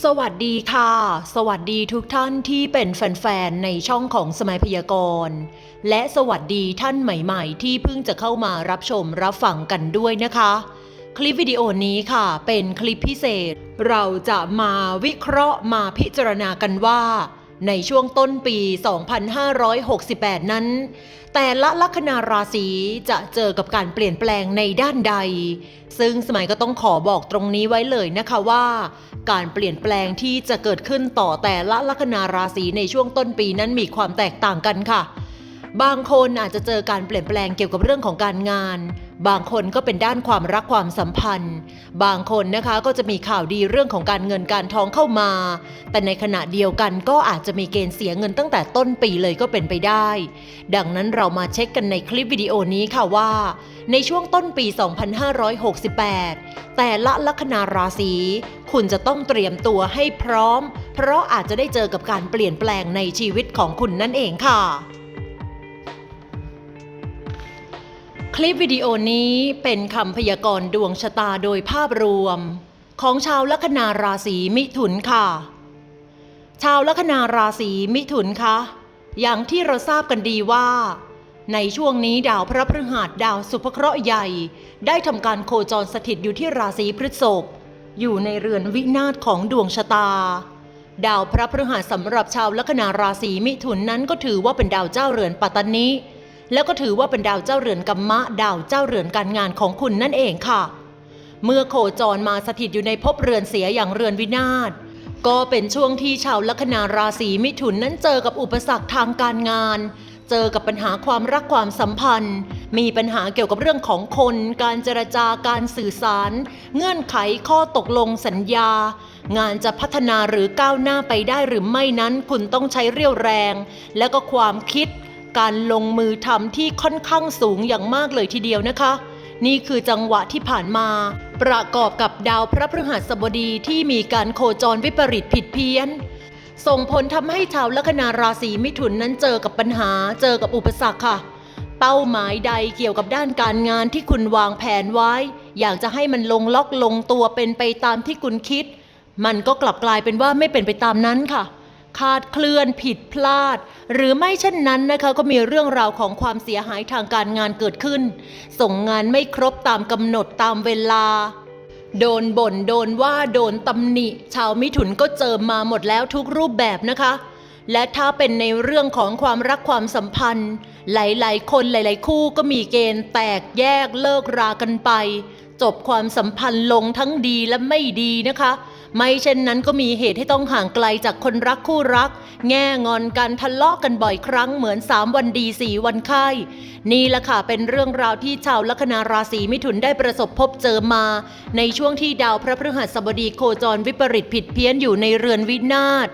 สวัสดีค่ะ สวัสดีทุกท่านที่เป็นแฟนๆ ในช่องของสมัยพยากรณ์ และสวัสดีท่านใหม่ๆ ที่เพิ่งจะเข้ามารับชมรับฟังกันด้วยนะคะ คลิปวิดีโอนี้ค่ะ เป็นคลิปพิเศษ เราจะมาวิเคราะห์มาพิจารณากันว่า ในช่วงต้นปี 2568 นั้น แต่ละลัคนาราศีจะเจอกับการเปลี่ยนแปลงในด้านใด ซึ่งสมัยก็ต้องขอบอกตรงนี้ไว้เลยนะคะว่า การเปลี่ยนแปลงที่จะเกิดขึ้นต่อแต่ละลัคนาราศีในช่วงต้นปีนั้นมีความแตกต่างกันค่ะ บางคนอาจจะเจอการเปลี่ยนแปลงเกี่ยวกับเรื่องของการงาน บางคนก็เป็นด้านความรักความสัมพันธ์ บางคนนะคะก็จะมีข่าวดีเรื่องของการเงินการทองเข้ามา แต่ในขณะเดียวกันก็อาจจะมีเกณฑ์เสียเงินตั้งแต่ต้นปีเลยก็เป็นไปได้ ดังนั้นเรามาเช็คกันในคลิปวิดีโอนี้ค่ะว่า ในช่วงต้นปี 2568 แต่ละลัคนาราศีคุณจะต้องเตรียมตัวให้พร้อม เพราะอาจจะได้เจอกับการเปลี่ยนแปลงในชีวิตของคุณนั่นเองค่ะ คลิปวิดีโอนี้เป็นคำพยากรณ์ดวงชะตาโดยภาพรวม ของชาวลัคนาราศีมิถุนค่ะ ชาวลัคนาราศีมิถุนคะอย่างที่เราทราบกันดีว่า ในช่วงนี้ดาวพระพฤหัสดาวสุภเคราะห์ใหญ่ ได้ทำการโคจรสถิตอยู่ที่ราศีพฤษภอยู่ในเรือนวินาศของดวงชะตา ดาวพระพฤหัสสำหรับชาวลัคนาราศีมิถุนนั้นก็ถือว่าเป็นดาวเจ้าเรือนปัตตานี แล้วก็ถือว่าเป็นดาวเจ้าเรือนกัมมะ ดาวเจ้าเรือนการงานของคุณนั่นเองค่ะ เมื่อโคจรมาสถิตอยู่ในภพเรือนเสียอย่างเรือนวินาศก็เป็นช่วงที่ชาวลัคนาราศีมิถุนนั้นเจอกับอุปสรรคทางการงาน เจอกับปัญหาความรักความสัมพันธ์ มีปัญหาเกี่ยวกับเรื่องของคน การเจรจาการสื่อสาร เงื่อนไขข้อตกลงสัญญา งานจะพัฒนาหรือก้าวหน้าไปได้หรือไม่นั้น คุณต้องใช้เรี่ยวแรง และก็ความคิด การลงมือทำที่ค่อนข้างสูงอย่างมากเลยทีเดียวนะคะ นี่คือจังหวะที่ผ่านมา ประกอบกับดาวพระพฤหัสบดีที่มีการโคจรวิปริตผิดเพี้ยน ส่งผลทำให้ชาวลัคนาราศีมิถุนนั้นเจอกับปัญหา เจอกับอุปสรรคค่ะ เป้าหมายใดเกี่ยวกับด้านการงานที่คุณวางแผนไว้ อยากจะให้มันลงล็อกลงตัวเป็นไปตามที่คุณคิด มันก็กลับกลายเป็นว่าไม่เป็นไปตามนั้นค่ะ คาดเคลื่อนผิดพลาด หรือไม่เช่นนั้นนะคะก็มีเรื่องราวของความเสียหายทางการงานเกิดขึ้น ส่งงานไม่ครบตามกำหนดตามเวลา โดนบ่นโดนว่าโดนตำหนิ ชาวมิถุนก็เจอมาหมดแล้วทุกรูปแบบนะคะ และถ้าเป็นในเรื่องของความรักความสัมพันธ์ หลายๆ คนหลาย ๆ คู่ก็มีเกณฑ์แตกแยกเลิกรากันไป จบความสัมพันธ์ลงทั้งดีและไม่ดีนะคะ ไม่เช่นนั้นก็มีเหตุให้ต้องห่างไกลจากคนรักคู่รัก แง่งอนกันทะเลาะกันบ่อยครั้งเหมือน 3 วันดีส4วันไข้นี่แหละค่ะเป็นเรื่องราวที่ชาวลัคนาราศีมิถุนได้ประสบพบเจอมา ในช่วงที่ดาวพระพฤหัสบดีโคจรวิปริตผิดเพี้ยนอยู่ในเรือนวินาศ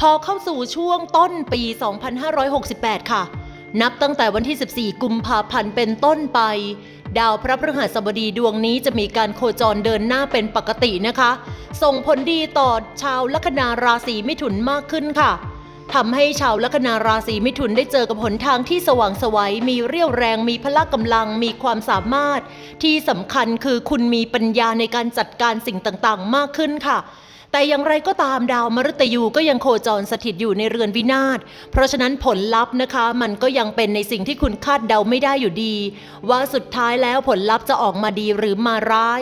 พอเข้าสู่ช่วงต้นปี 2568 ค่ะ นับตั้งแต่วันที่ 14 กุมภาพันธ์เป็นต้นไป ดาวพระพฤหัสบดีดวงนี้จะมีการโคจรเดินหน้าเป็นปกตินะคะ ส่งผลดีต่อชาวลัคนาราศีมิถุนมากขึ้นค่ะ ทำให้ชาวลัคนาราศีมิถุนได้เจอกับหนทางที่สว่างสวัยมีเรี่ยวแรง มีพละกำลัง มีความสามารถ ที่สำคัญคือคุณมีปัญญาในการจัดการสิ่งต่างๆ มากขึ้นค่ะแต่อย่างไรก็ตามดาวมฤตยูก็ยังโคจรสถิตอยู่ในเรือนวินาศ เพราะฉะนั้นผลลัพธ์นะคะ มันก็ยังเป็นในสิ่งที่คุณคาดเดาไม่ได้อยู่ดี ว่าสุดท้ายแล้วผลลัพธ์จะออกมาดีหรือมาร้าย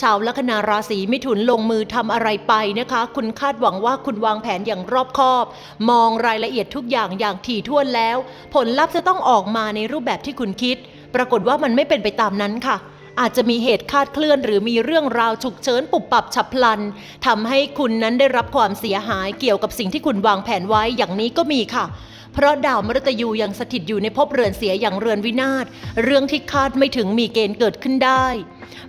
ชาวลัคนาราศีมิถุนลงมือทำอะไรไปนะคะ คุณคาดหวังว่าคุณวางแผนอย่างรอบคอบ มองรายละเอียดทุกอย่างอย่างถี่ถ้วนแล้ว ผลลัพธ์จะต้องออกมาในรูปแบบที่คุณคิด ปรากฏว่ามันไม่เป็นไปตามนั้นค่ะอาจจะมีเหตุคาดเคลื่อนหรือมีเรื่องราวฉุกเฉินปุบปับฉับพลันทำให้คุณนั้นได้รับความเสียหายเกี่ยวกับสิ่งที่คุณวางแผนไว้อย่างนี้ก็มีค่ะ เพราะดาวมฤตยูยังสถิตอยู่ในภพเรือนเสียอย่างเรือนวินาศ เรื่องที่คาดไม่ถึงมีเกณฑ์เกิดขึ้นได้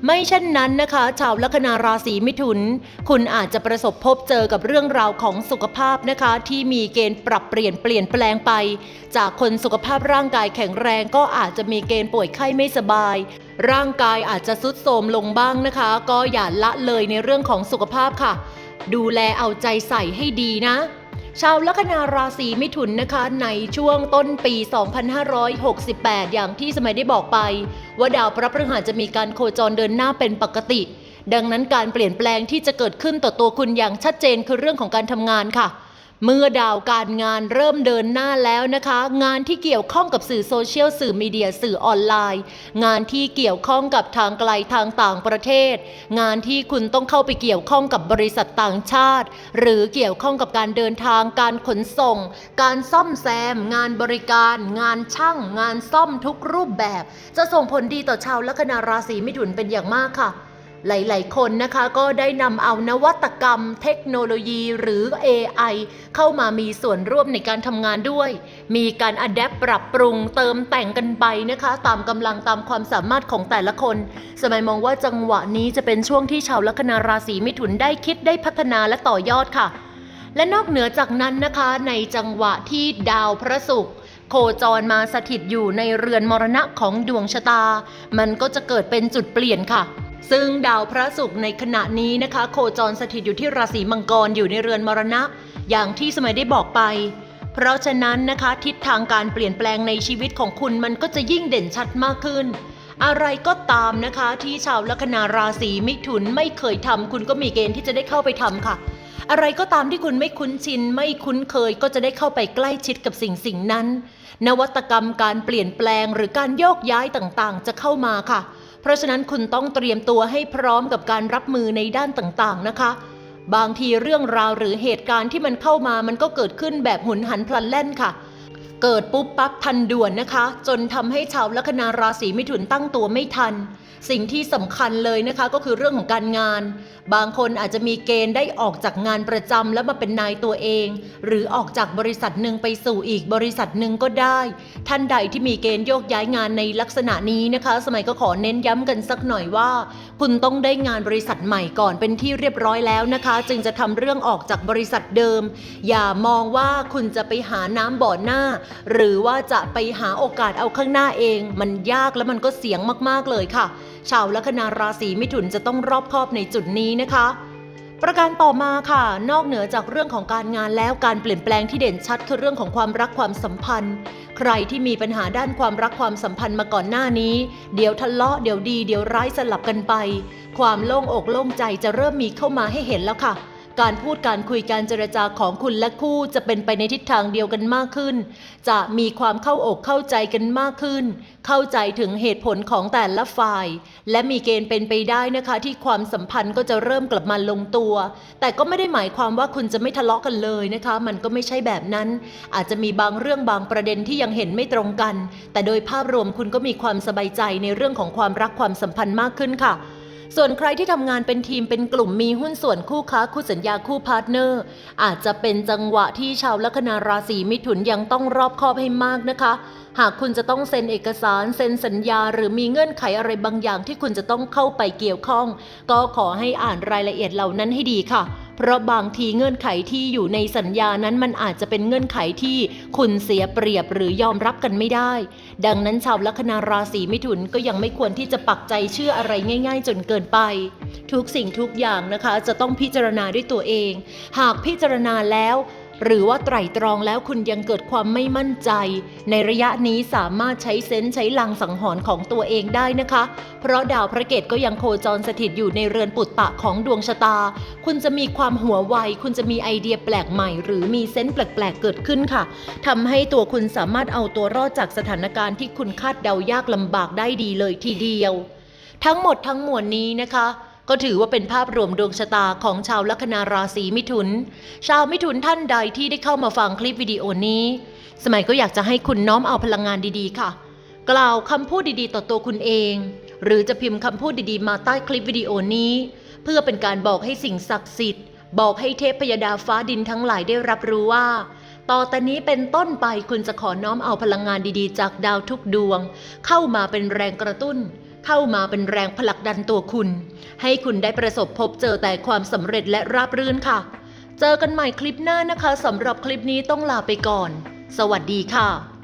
ไม่เช่นนั้นนะคะ ชาวลัคนาราศีมิถุน คุณอาจจะประสบพบเจอกับเรื่องราวของสุขภาพนะคะ ที่มีเกณฑ์ปรับเปลี่ยนเปลี่ยนแปลงไป จากคนสุขภาพร่างกายแข็งแรงก็อาจจะมีเกณฑ์ป่วยไข้ไม่สบายร่างกายอาจจะทรุดโทรมลงบ้างนะคะ ก็อย่าละเลยในเรื่องของสุขภาพค่ะ ดูแลเอาใจใส่ให้ดีนะ ชาวลัคนาราศีมิถุนนะคะในช่วงต้นปี 2568 อย่างที่สมัยได้บอกไป ว่าดาวพระพฤหัสจะมีการโคจรเดินหน้าเป็นปกติ ดังนั้นการเปลี่ยนแปลงที่จะเกิดขึ้นต่อตัวคุณอย่างชัดเจนคือเรื่องของการทำงานค่ะ เมื่อดาวการงานเริ่มเดินหน้าแล้วนะคะ งานที่เกี่ยวข้องกับสื่อโซเชียลสื่อมีเดียสื่อออนไลน์ งานที่เกี่ยวข้องกับทางไกลทางต่างประเทศ งานที่คุณต้องเข้าไปเกี่ยวข้องกับบริษัทต่างชาติ หรือเกี่ยวข้องกับการเดินทางการขนส่ง การซ่อมแซม งานบริการ งานช่าง งานซ่อมทุกรูปแบบ จะส่งผลดีต่อชาวลัคนาราศีมิถุนเป็นอย่างมากค่ะ หลาย ๆ คนนะคะก็ได้นำเอานวัตกรรมเทคโนโลยีหรือ AI เข้ามามีส่วนร่วมในการทำงานด้วย มีการอัดแอปปรับปรุงเติมแต่งกันไปนะคะ ตามกำลังตามความสามารถของแต่ละคน สมัยมองว่าจังหวะนี้จะเป็นช่วงที่ชาวลัคนาราศีมิถุนได้คิดได้พัฒนาและต่อยอดค่ะ และนอกเหนือจากนั้นนะคะในจังหวะที่ดาวพระศุกร์โคจรมาสถิตอยู่ในเรือนมรณะของดวงชะตา มันก็จะเกิดเป็นจุดเปลี่ยนค่ะ ซึ่งดาวพระศุกร์ในขณะนี้นะคะ โคจรสถิตอยู่ที่ราศีมังกรอยู่ในเรือนมรณะ อย่างที่สมัยได้บอกไป เพราะฉะนั้นนะคะ ทิศทางการเปลี่ยนแปลงในชีวิตของคุณมันก็จะยิ่งเด่นชัดมากขึ้น อะไรก็ตามนะคะที่ชาวลัคนาราศีมิถุนไม่เคยทำคุณก็มีเกณฑ์ที่จะได้เข้าไปทำค่ะ อะไรก็ตามที่คุณไม่คุ้นชิน ไม่คุ้นเคยก็จะได้เข้าไปใกล้ชิดกับสิ่งสิ่งนั้น นวัตกรรมการเปลี่ยนแปลงหรือการโยกย้ายต่างๆ จะเข้ามาค่ะ เพราะฉะนั้นคุณต้องเตรียมตัวให้พร้อมกับการรับมือในด้านต่างๆนะคะ บางทีเรื่องราวหรือเหตุการณ์ที่มันเข้ามามันก็เกิดขึ้นแบบหุนหันพลันแล่นค่ะ เกิดปุ๊บปั๊บทันด่วนนะคะ จนทำให้ชาวลัคนาราศีมิถุนตั้งตัวไม่ทัน สิ่งที่สำคัญเลยนะคะก็คือเรื่องของการงาน บางคนอาจจะมีเกณฑ์ได้ออกจากงานประจำแล้วมาเป็นนายตัวเอง หรือออกจากบริษัทหนึ่งไปสู่อีกบริษัทหนึ่งก็ได้ ท่านใดที่มีเกณฑ์โยกย้ายงานในลักษณะนี้นะคะ สมัยก็ขอเน้นย้ำกันสักหน่อยว่า คุณต้องได้งานบริษัทใหม่ก่อนเป็นที่เรียบร้อยแล้วนะคะ จึงจะทำเรื่องออกจากบริษัทเดิม อย่ามองว่าคุณจะไปหาน้ำบ่อหน้า หรือว่าจะไปหาโอกาสเอาข้างหน้าเอง มันยากและมันก็เสี่ยงมากๆเลยค่ะ ชาวลัคนาราศีมิถุนจะต้องรอบคอบในจุดนี้นะคะ ประการต่อมาค่ะ นอกเหนือจากเรื่องของการงานแล้วการเปลี่ยนแปลงที่เด่นชัดคือเรื่องของความรักความสัมพันธ์ ใครที่มีปัญหาด้านความรักความสัมพันธ์มาก่อนหน้านี้ เดี๋ยวทะเลาะเดี๋ยวดี เดี๋ยวร้ายสลับกันไป ความโล่งอกโล่งใจจะเริ่มมีเข้ามาให้เห็นแล้วค่ะ การพูดการคุยการเจรจาของคุณและคู่จะเป็นไปในทิศทางเดียวกันมากขึ้น จะมีความเข้าอกเข้าใจกันมากขึ้น เข้าใจถึงเหตุผลของแต่ละฝ่าย และมีเกณฑ์เป็นไปได้นะคะ ที่ความสัมพันธ์ก็จะเริ่มกลับมาลงตัว แต่ก็ไม่ได้หมายความว่าคุณจะไม่ทะเลาะกันเลยนะคะ มันก็ไม่ใช่แบบนั้น อาจจะมีบางเรื่องบางประเด็นที่ยังเห็นไม่ตรงกัน แต่โดยภาพรวมคุณก็มีความสบายใจในเรื่องของความรักความสัมพันธ์มากขึ้นค่ะ ส่วนใครที่ทำงานเป็นทีมเป็นกลุ่มมีหุ้นส่วนคู่ค้าคู่สัญญาคู่พาร์ทเนอร์ อาจจะเป็นจังหวะที่ชาวลัคนาราศีมิถุนยังต้องรอบคอบให้มากนะคะ หากคุณจะต้องเซ็นเอกสารเซ็นสัญญา หรือมีเงื่อนไขอะไรบางอย่างที่คุณจะต้องเข้าไปเกี่ยวข้อง ก็ขอให้อ่านรายละเอียดเหล่านั้นให้ดีค่ะ เพราะบางทีเงื่อนไขที่อยู่ในสัญญานั้นมันอาจจะเป็นเงื่อนไขที่คุณเสียเปรียบหรือยอมรับกันไม่ได้ ดังนั้นชาวลัคนาราศีมิถุนก็ยังไม่ควรที่จะปักใจเชื่ออะไรง่าย ๆ จนเกินไป ทุกสิ่งทุกอย่างนะคะ จะต้องพิจารณาด้วยตัวเอง หากพิจารณาแล้ว หรือว่าไตร่ตรองแล้วคุณยังเกิดความไม่มั่นใจ ในระยะนี้สามารถใช้เซนส์ใช้ลังสังหรณ์ของตัวเองได้นะคะ เพราะดาวพระเกตก็ยังโคจรสถิตอยู่ในเรือนปุตตะของดวงชะตา คุณจะมีความหัวไว คุณจะมีไอเดียแปลกใหม่ หรือมีเซนส์แปลกๆเกิดขึ้นค่ะทำให้ตัวคุณสามารถเอาตัวรอดจากสถานการณ์ที่คุณคาดเดายากลำบากได้ดีเลยทีเดียว ทั้งหมดทั้งมวลนี้นะคะ ก็ถือว่าเป็นภาพรวมดวงชะตาของชาวลัคนาราศีมิถุน ชาวมิถุนท่านใดที่ได้เข้ามาฟังคลิปวิดีโอนี้ สมัยก็อยากจะให้คุณน้อมเอาพลังงานดีๆ ค่ะ กล่าวคำพูดดีๆ ต่อตัวคุณเอง หรือจะพิมพ์คำพูดดีๆ มาใต้คลิปวิดีโอนี้ เพื่อเป็นการบอกให้สิ่งศักดิ์สิทธิ์ บอกให้เทพพยดาฟ้าดินทั้งหลายได้รับรู้ว่าต่อแต่นี้เป็นต้นไปคุณจะขอน้อมเอาพลังงานดีๆ จากดาวทุกดวง เข้ามาเป็นแรงกระตุ้น เข้ามาเป็นแรงผลักดันตัวคุณ ให้คุณได้ประสบพบเจอแต่ความสำเร็จและราบรื่นค่ะ เจอกันใหม่คลิปหน้านะคะสำหรับคลิปนี้ต้องลาไปก่อน สวัสดีค่ะ